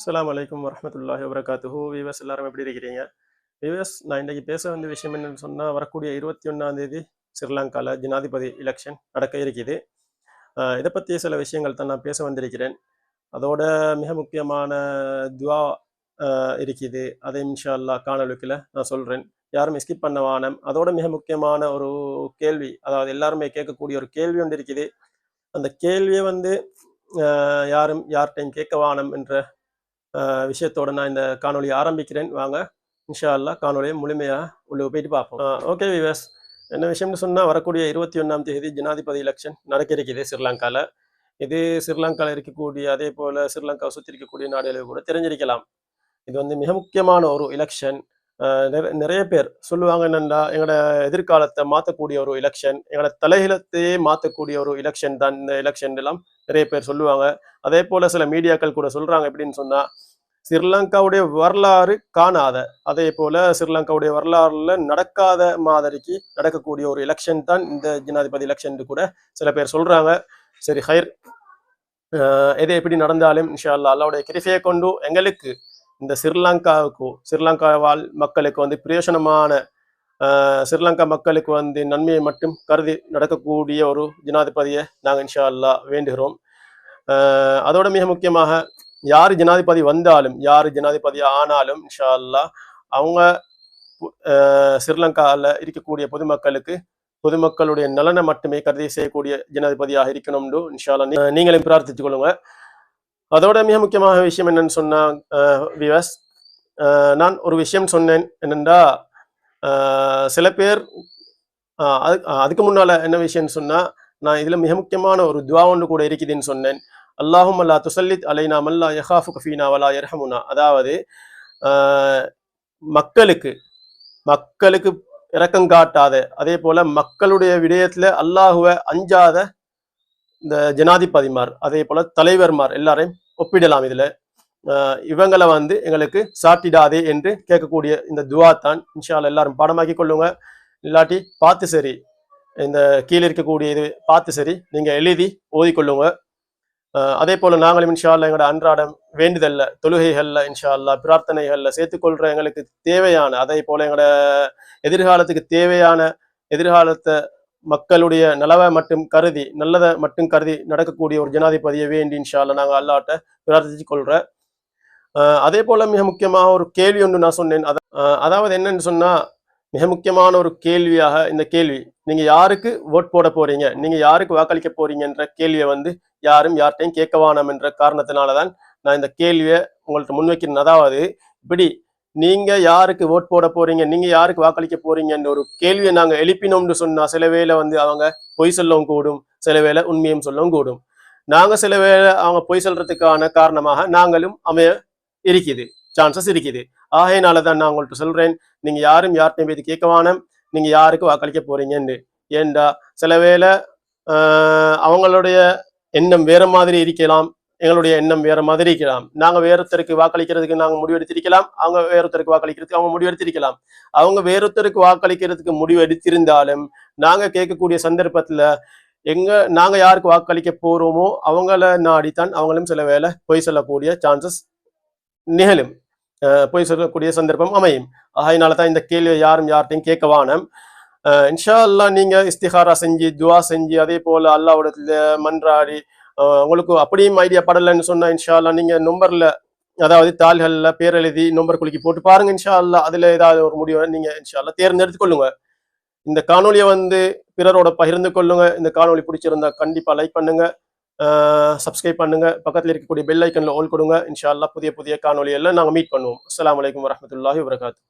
அஸ்லாம் வலைக்கம் வரமத்துல்லாஹி வரகாத்துஹூ விவஸ் எல்லாரும் எப்படி இருக்கிறீங்க? விவஸ் நான் இன்றைக்கி பேச வேண்டிய விஷயம் என்னன்னு சொன்னால் வரக்கூடிய இருபத்தி ஒன்றாந்தேதி ஸ்ரீலங்காவில் ஜனாதிபதி எலெக்ஷன் நடக்க இருக்குது. இதை பற்றிய சில விஷயங்கள் தான் நான் பேச வந்திருக்கிறேன். அதோட மிக முக்கியமான துவா இருக்குது. அதை இன்ஷா அல்லாஹ் காணொலிக்கில் நான் சொல்கிறேன் யாரும் ஸ்கிப் பண்ண வானம். அதோட மிக முக்கியமான ஒரு கேள்வி அதாவது எல்லாருமே கேட்கக்கூடிய ஒரு கேள்வி ஒன்று இருக்குது. அந்த கேள்வியை வந்து யாரும் யார்கிட்டையும் கேட்க வானம் என்ற விஷயத்தோட நான் இந்த காணொலியை ஆரம்பிக்கிறேன். வாங்க இன்ஷா அல்லாஹ் காணொலியை முழுமையாக உள்ளே போயிட்டு பார்ப்போம். ஓகே விவேஸ் என்ன விஷயம்னு சொன்னால் வரக்கூடிய இருபத்தி ஒன்றாம் தேதி ஜனாதிபதி எலெக்ஷன் நடக்க இருக்குது ஸ்ரீலங்காவில் இது ஸ்ரீலங்காவில் இருக்கக்கூடிய அதே போல் ஸ்ரீலங்காவை சுற்றி இருக்கக்கூடிய நாடுகளை கூட தெரிஞ்சிருக்கலாம். இது வந்து மிக முக்கியமான ஒரு எலெக்ஷன் நிறைய பேர் சொல்லுவாங்க என்னென்னா எங்களோட எதிர்காலத்தை மாற்றக்கூடிய ஒரு எலெக்ஷன் எங்களோட தலைகளத்தையே மாற்றக்கூடிய ஒரு எலெக்ஷன் தான் இந்த எலெக்ஷன் எல்லாம் நிறைய பேர் சொல்லுவாங்க. அதே போல சில மீடியாக்கள் கூட சொல்றாங்க எப்படின்னு சொன்னால் ஸ்ரீலங்காவுடைய வரலாறு காணாத அதே போல ஸ்ரீலங்காவுடைய வரலாறுல நடக்காத மாதிரிக்கு நடக்கக்கூடிய ஒரு எலெக்ஷன் தான் இந்த ஜனாதிபதி எலெக்ஷன் கூட சில பேர் சொல்றாங்க. சரி ஹைர். அஹ் எது எப்படி நடந்தாலும் இன்ஷா அல்லா அல்லாவுடைய கிருஃபையை கொண்டு எங்களுக்கு இந்த ஸ்ரீலங்காவுக்கு ஸ்ரீலங்கா வாழ் மக்களுக்கு வந்து பிரயோசனமான சிறிலங்கா ஸ்ரீலங்கா மக்களுக்கு வந்து நன்மையை மட்டும் கருதி நடக்கக்கூடிய ஒரு ஜனாதிபதியை நாங்கள் இன்ஷா அல்லா வேண்டுகிறோம் அதோட மிக முக்கியமாக யார் ஜனாதிபதி வந்தாலும் யார் ஜனாதிபதி ஆனாலும் இன்ஷா அல்லா அவங்க ஸ்ரீலங்காவில் இருக்கக்கூடிய பொதுமக்களுக்கு பொதுமக்களுடைய நலனை மட்டுமே கருதி செய்யக்கூடிய ஜனாதிபதியாக இருக்கணும்னு இன்ஷா அல்லா நீ- நீங்களும் பிரார்த்தித்துக் கொள்ளுங்க. அதோட மிக முக்கியமான விஷயம் என்னன்னு சொன்னா விவஸ் நான் ஒரு விஷயம் சொன்னேன். என்னென்றா சில பேர் அது- அதுக்கு முன்னால என்ன விஷயம்னு சொன்னா நான் இதுல மிக முக்கியமான ஒரு துவா ஒன்று கூட இருக்குதுன்னு சொன்னேன். அல்லாஹும் அல்லா துசல்லித் அலைனா மல்லா யஹாஃபு கஃபீனா வலா யர்ஹமுனா. அதாவது மக்களுக்கு மக்களுக்கு இரக்கம் காட்டாத அதே போல மக்களுடைய விடயத்துல அல்லாஹுவை அஞ்சாத இந்த ஜனாதிபதிமார் அதே போல தலைவர்மார் எல்லாரையும் ஒப்பிடலாம் இதுல. இவங்களை வந்து எங்களுக்கு சாட்டிடாதே என்று கேட்கக்கூடிய இந்த துவா தான். இன்ஷால் எல்லாரும் பாடமாக்கி கொள்ளுங்க. இல்லாட்டி பார்த்து சரி. இந்த கீழே இருக்கக்கூடிய இது பார்த்து சரி. நீங்கள் எழுதி ஓதிக்கொள்ளுங்க அதே போல் நாங்களும் இன்ஷால்லா எங்களோட அன்றாடம் வேண்டுதல்ல தொழுகைகளில் இன்ஷால்லா பிரார்த்தனைகளில் சேர்த்துக்கொள்கிற எங்களுக்கு தேவையான அதே போல் எங்களோட எதிர்காலத்துக்கு தேவையான எதிர்காலத்தை மக்களுடைய நலவை மட்டும் கருதி நல்லதை மட்டும் கருதி நடக்கக்கூடிய ஒரு ஜனாதிபதியை வேண்டி இன்ஷா நாங்கள் அல்லாட்ட பிரார்த்திச்சு கொள்கிறேன் அதே போல மிக முக்கியமாக ஒரு கேள்வி ஒன்று நான் சொன்னேன். அதை அதாவது என்னன்னு சொன்னால் மிக முக்கியமான ஒரு கேள்வியாக இந்த கேள்வி நீங்க யாருக்கு ஓட் போட போறீங்க? நீங்க யாருக்கு வாக்களிக்க போறீங்கன்ற கேள்வியை வந்து யாரும் யார்கிட்டையும் கேட்க வேணாம் என்ற காரணத்தினால தான் நான் இந்த கேள்வியை உங்கள்கிட்ட முன்வைக்கிறேன். அதாவது இப்படி நீங்க யாருக்கு ஓட் போட போறீங்க? நீங்க யாருக்கு வாக்களிக்க போறீங்கன்ற ஒரு கேள்வியை நாங்க எழுப்பினோம்னு சொன்னா சில வேளை வந்து அவங்க பொய் சொல்லவும் கூடும். சில வேளை உண்மையும் சொல்லவும் கூடும். நாங்க சில வேளை அவங்க பொய் சொல்றதுக்கான காரணமாக நாங்களும் அமைய இருக்குது சான்சஸ் இருக்குது. ஆகையினால தான் நான் உங்கள்ட்ட சொல்றேன். நீங்க யாரும் யார்கிட்டையும் போய் கேட்க வேணாம். நீங்க யாருக்கு வாக்களிக்க போறீங்கன்னு. ஏண்டா? சில வேளை ஆஹ் அவங்களுடைய எண்ணம் வேற மாதிரி இருக்கலாம். எங்களுடைய எண்ணம் வேற மாதிரி இருக்கலாம். நாங்கள் வேறொருத்தருக்கு வாக்களிக்கிறதுக்கு நாங்கள் முடிவெடுத்திருக்கலாம். அவங்க வேறொருத்தருக்கு வாக்களிக்கிறதுக்கு அவங்க முடிவெடுத்திருக்கலாம். அவங்க வேறொருத்தருக்கு வாக்களிக்கிறதுக்கு முடிவெடுத்திருந்தாலும் நாங்கள் கேட்கக்கூடிய சந்தர்ப்பத்தில் எங்க நாங்க யாருக்கு வாக்களிக்க போறோமோ அவங்கள நாடித்தான் அவங்களும் சில வேளை பொய் சொல்லக்கூடிய சான்சஸ் நிகழும். பொய் சொல்லக்கூடிய சந்தர்ப்பம் அமையும். அதனால தான் இந்த கேள்வியை யாரும் யார்ட்டையும் கேட்க வானம். இன்ஷா அல்லாஹ் நீங்க இஸ்திஹாரா செஞ்சு துவா செஞ்சு அதே போல அல்லாஹ்விடத்துல மன்றாடி உங்களுக்கு அப்படியும் ஐடியா படலைன்னு சொன்னால் இன்ஷால்லா நீங்கள் நீங்க நம்பர்ல அதாவது தாள்கள்ல பேர் எழுதி நம்பர் குலுக்கி போட்டு பாருங்க இன்ஷா அல்லாஹ் அதுல ஏதாவது ஒரு முடிவை நீங்க இன்ஷால்லா தேர்ந்தெடுத்து கொள்ளுங்க. இந்த காணொலியை வந்து பிறரோட பகிர்ந்து கொள்ளுங்க. இந்த காணொலி பிடிச்சிருந்தா கண்டிப்பா லைக் பண்ணுங்க. சப்ஸ்கிரைப் பண்ணுங்க. பக்கத்தில் இருக்கக்கூடிய பெல் ஐக்கன்ல ஓல் கொடுங்க. இன்ஷால்லா புதிய புதிய காணொலி எல்லாம் நாங்கள் மீட் பண்ணுவோம். அஸ்லாம் வலைக்கம் வரமத்துல்லாஹி வரகாத்து